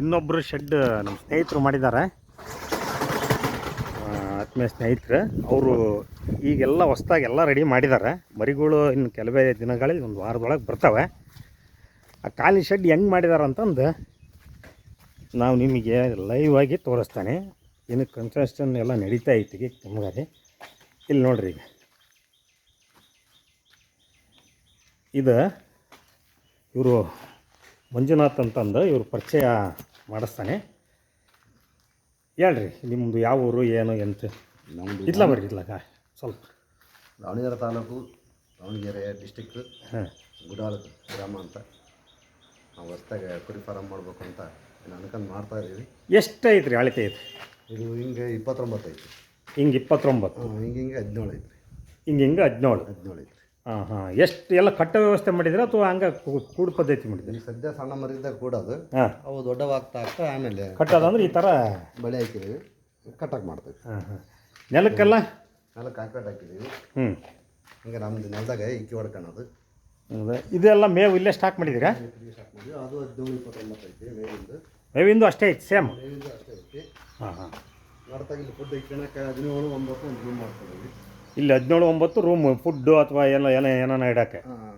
ಇನ್ನೊಬ್ಬರು ಶೆಡ್ ನಮ್ಮ ಸ್ನೇಹಿತರು ಮಾಡಿದ್ದಾರೆ. ಆತ್ಮೀಯ ಸ್ನೇಹಿತರು, ಅವರು ಈಗೆಲ್ಲ ಹೊಸ್ದಾಗಿ ಎಲ್ಲ ರೆಡಿ ಮಾಡಿದ್ದಾರೆ. ಮರಿಗಳು ಇನ್ನು ಕೆಲವೇ ದಿನಗಳಲ್ಲಿ ಒಂದು ವಾರದೊಳಗೆ ಬರ್ತವೆ. ಆ ಖಾಲಿ ಶೆಡ್ ಹೆಂಗೆ ಮಾಡಿದ್ದಾರೆ ಅಂತಂದು ನಾವು ನಿಮಗೆ ಲೈವ್ ಆಗಿ ತೋರಿಸ್ತಾನೆ. ಇನ್ನು ಕನ್ಸ್ಟ್ರಕ್ಷನ್ ಎಲ್ಲ ನಡೀತಾ ಐತಿ ನಮಗಾರಿ ಇಲ್ಲಿ ನೋಡ್ರಿ ಇದು ಇವರು ಮಂಜುನಾಥ್ ಅಂತಂದು ಇವರು ಪರಿಚಯ ಮಾಡಿಸ್ತಾನೆ. ಹೇಳ್ರಿ ನಿಮ್ಮದು ಯಾವ ಊರು ಏನು ಎಂತ? ನಮ್ಮದು ಇಲ್ಲ ಬರ್ರಿ ಇತ್ಲಾಗ ಸ್ವಲ್ಪ. ದಾವಣಗೆರೆ ತಾಲೂಕು ದಾವಣಗೆರೆ ಡಿಸ್ಟಿಕ್ ಹಾಂ. ಗುಡಾಲ ಗ್ರಾಮ ಅಂತ. ನಾವು ಹೊಸ್ದಾಗೆ ಕುರಿ ಫಾರಮ್ ಮಾಡಬೇಕು ಅಂತ ಏನು ಅನ್ಕೊಂಡು ಮಾಡ್ತಾ ಇದ್ದೀವಿ ಎಷ್ಟು ಐತ್ರಿ? ಅಳತೆ ಐತೆ ಇದು ಹಿಂಗೆ ಇಪ್ಪತ್ತೊಂಬತ್ತು ಐತಿ ಹಿಂಗೆ ಇಪ್ಪತ್ತೊಂಬತ್ತು. ಹಿಂಗೆ ಹಿಂಗೆ ಹದಿನೇಳು ಐತ್ರಿ. ಹಿಂಗೆ ಹಿಂಗೆ ಹದಿನೇಳು. ಹದಿನೇಳು ಐತ್ರಿ. ಹಾಂ ಹಾಂ ಎಷ್ಟು ಎಲ್ಲ ಕಟ್ಟ ವ್ಯವಸ್ಥೆ ಮಾಡಿದ್ರೆ ಅಥವಾ ಹಂಗೆ ಕೂಡ ಪದ್ಧತಿ ಮಾಡಿದ್ರೆ ಈಗ ಸದ್ಯ ಸಣ್ಣ ಮರಿದಾಗ ಕೂಡೋದು ಹಾಂ. ಅವು ದೊಡ್ಡವಾಗ್ತಾ ಆಗ್ತಾ ಆಮೇಲೆ ಕಟ್ಟೋದಂದ್ರೆ ಈ ಥರ ಬಳೆ ಹಾಕಿದ್ದೀವಿ ಕಟಾಕ್ ಮಾಡ್ತೀವಿ. ಹಾಂ ಹಾಂ ನೆಲಕ್ಕೆಲ್ಲ? ನೆಲ ಕಾಂಕ್ರೀಟ್ ಹಾಕಿದ್ದೀವಿ. ಹ್ಞೂ ಹಿಂಗೆ ನಮ್ದು ನೆಲದಾಗ ಇಕ್ಕಿ ಹೊಡ್ಕೊಳೋದು ಹೌದಾ? ಇದೆಲ್ಲ ಮೇವು ಇಲ್ಲೇ ಸ್ಟಾಕ್ ಮಾಡಿದ್ದೀರಾ? ಸ್ಟಾರ್ಟ್ ಮಾಡಿದ್ವಿ ಅದು ಹದಿನೇಳು ಇಪ್ಪತ್ತೊಂಬತ್ತು ಐತಿ ಮೇವಿಂದು. ಮೇವಿಂದು ಅಷ್ಟೇ ಐತಿ ಸೇಮ್ ಮೇವಿಂದು ಅಷ್ಟೇ ಐತಿ. ಹಾಂ ಹಾಂ ಮಾಡ್ತಾ ಇಲ್ಲಿ ಫುಡ್ ಇಕ್ಕಣಕ್ಕೆ ಹದಿನೇಳು ಒಂಬತ್ತು ಒಂದು ರೂಮ್ ಮಾಡ್ಕೊಂಡಿದ್ವಿ. ಇಲ್ಲಿ ಹದಿನೇಳು ಒಂಬತ್ತು ರೂಮ್ ಫುಡ್ಡು ಅಥವಾ ಎಲ್ಲ ಏನೋ ಏನಾನ ಇಡೋಕ್ಕೆ. ಹಾಂ.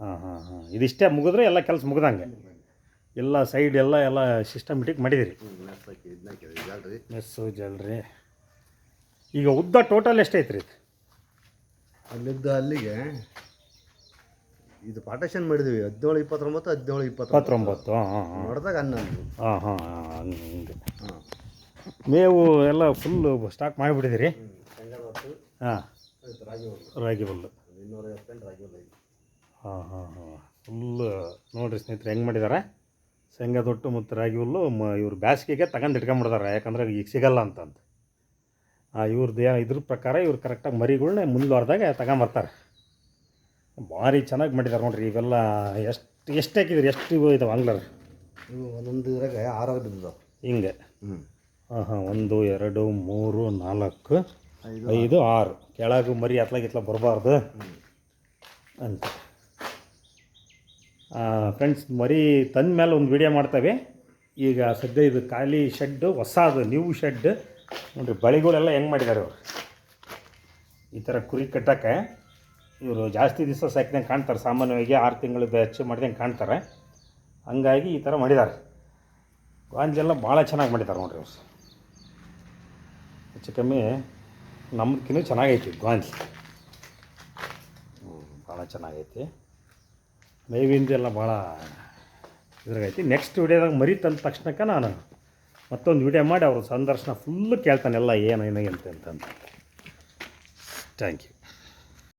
ಹಾಂ ಹಾಂ ಇದಿಷ್ಟೇ ಮುಗಿದ್ರೆ ಎಲ್ಲ ಕೆಲಸ ಮುಗ್ದಂಗೆ. ಎಲ್ಲ ಸೈಡ್ ಎಲ್ಲ ಎಲ್ಲ ಸಿಸ್ಟಮೆಟಿಕ್ ಮಾಡಿದಿರಿ. ಮೆಸ್ಸು ಜಲ್ರಿ. ಈಗ ಉದ್ದ ಟೋಟಲ್ ಎಷ್ಟೈತ್ರಿ ಇದು? ಅಲ್ಲಿದ್ದ ಅಲ್ಲಿಗೆ ಇದು ಪಾರ್ಟೇಷನ್ ಮಾಡಿದ್ವಿ ಹದಿನೇಳು ಇಪ್ಪತ್ತೊಂಬತ್ತು ಹದಿನೇಳು ಇಪ್ಪತ್ತೊಂಬತ್ತು. ಹಾಂ ಹಾಂ ಹಾಂ. ನೋಡಿದಾಗ ಹನ್ನೊಂದು. ಹಾಂ ಹಾಂ ಹಾಂ ಹಂಗೆ. ಹಾಂ. ಮೇವು ಎಲ್ಲ ಫುಲ್ಲು ಸ್ಟಾಕ್ ಮಾಡಿಬಿಟ್ಟಿದ್ದೀರಿ ಹಾಂ. ರಾಗಿ ಹುಲ್ಲು ಹಾಂ ಹಾಂ ಹಾಂ. ಫುಲ್ಲು ನೋಡಿರಿ ಸ್ನೇಹಿತರೆ ಹೆಂಗೆ ಮಾಡಿದ್ದಾರೆ ಶೇಂಗಾ ತೊಟ್ಟು ಮತ್ತು ರಾಗಿ ಹುಲ್ಲು ಮ ಇವ್ರು ಬೇಸಿಗೆಗೆ ತಗೊಂಡು ಇಟ್ಕೊಂಬಿಡ್ತಾರೆ. ಯಾಕಂದ್ರೆ ಈಗ ಸಿಗಲ್ಲ ಅಂತಂತ ಆ ಇವ್ರದ್ದು ಇದ್ರ ಪ್ರಕಾರ ಇವ್ರು ಕರೆಕ್ಟಾಗಿ ಮರಿಗಳ್ನ ಮುಂದುವರೆದಾಗ ತಗೊಂಬರ್ತಾರೆ ಭಾರಿ ಚೆನ್ನಾಗಿ ಮಾಡಿದ್ದಾರೆ ನೋಡ್ರಿ ಇವೆಲ್ಲ ಎಷ್ಟು ಎಷ್ಟು ಹಾಕಿದ್ರಿ? ಎಷ್ಟು ಇವು ಇದಾವೆ ಆಂಗ್ಲರ್ ಇವು ಒಂದೊಂದು ಇದ್ರಾಗ ಆರಾರು ಬಿದ್ದಿದ್ದಾವೆ ಹಿಂಗೆ. ಹ್ಞೂ ಹಾಂ ಹಾಂ ಒಂದು ಎರಡು ಮೂರು ನಾಲ್ಕು ಐದು ಆರು. ಕೆಳಗೆ ಮರಿ ಅತ್ಲಾಗ ಇತ್ಲ ಬರಬಾರ್ದು. ಅಂತ. ಫ್ರೆಂಡ್ಸ್ ಮರಿ ತಂದ ಮೇಲೆ ಒಂದು ವಿಡಿಯೋ ಮಾಡ್ತೇವೆ. ಈಗ ಸದ್ಯ ಇದು ಖಾಲಿ ಶೆಡ್ಡು ಹೊಸದು ನ್ಯೂ ಶೆಡ್ ನೋಡಿರಿ, ಬಳಿಗಳೆಲ್ಲ ಹೆಂಗೆ ಮಾಡಿದ್ದಾರೆ ಇವರು ಈ ಥರ ಕುರಿ ಕಟ್ಟೋಕ್ಕೆ ಇವರು ಜಾಸ್ತಿ ದಿವಸ ಸಾಕಿದಂಗೆ ಕಾಣ್ತಾರೆ. ಸಾಮಾನ್ಯವಾಗಿ ಆರು ತಿಂಗಳದ್ದು ಹೆಚ್ಚು ಮಾಡಿದಂಗೆ ಕಾಣ್ತಾರೆ. ಹಂಗಾಗಿ ಈ ಥರ ಮಾಡಿದ್ದಾರೆ ಗಾಂಜೆಲ್ಲ ಭಾಳ ಚೆನ್ನಾಗಿ ಮಾಡಿದ್ದಾರೆ ನೋಡಿರಿ ಅವರು. ಹೆಚ್ಚು ಕಮ್ಮಿ ನಮ್ಮದಕ್ಕಿಂತ ಚೆನ್ನಾಗೈತಿ ಗಾಂಜಿ. ಭಾಳ ಚೆನ್ನಾಗೈತಿ. ಮೇವಿಂದ ಎಲ್ಲ ಭಾಳ ಇದ್ರಾಗೈತಿ. ನೆಕ್ಸ್ಟ್ ವಿಡಿಯೋದಾಗ ಮರಿ ತಂದ ತಕ್ಷಣಕ್ಕೆ ನಾನು ಮತ್ತೊಂದು ವಿಡಿಯೋ ಮಾಡಿ ಅವ್ರ ಸಂದರ್ಶನ ಫುಲ್ಲು ಕೇಳ್ತಾನೆಲ್ಲ ಅಂತ ಅಂತ ಥ್ಯಾಂಕ್ ಯು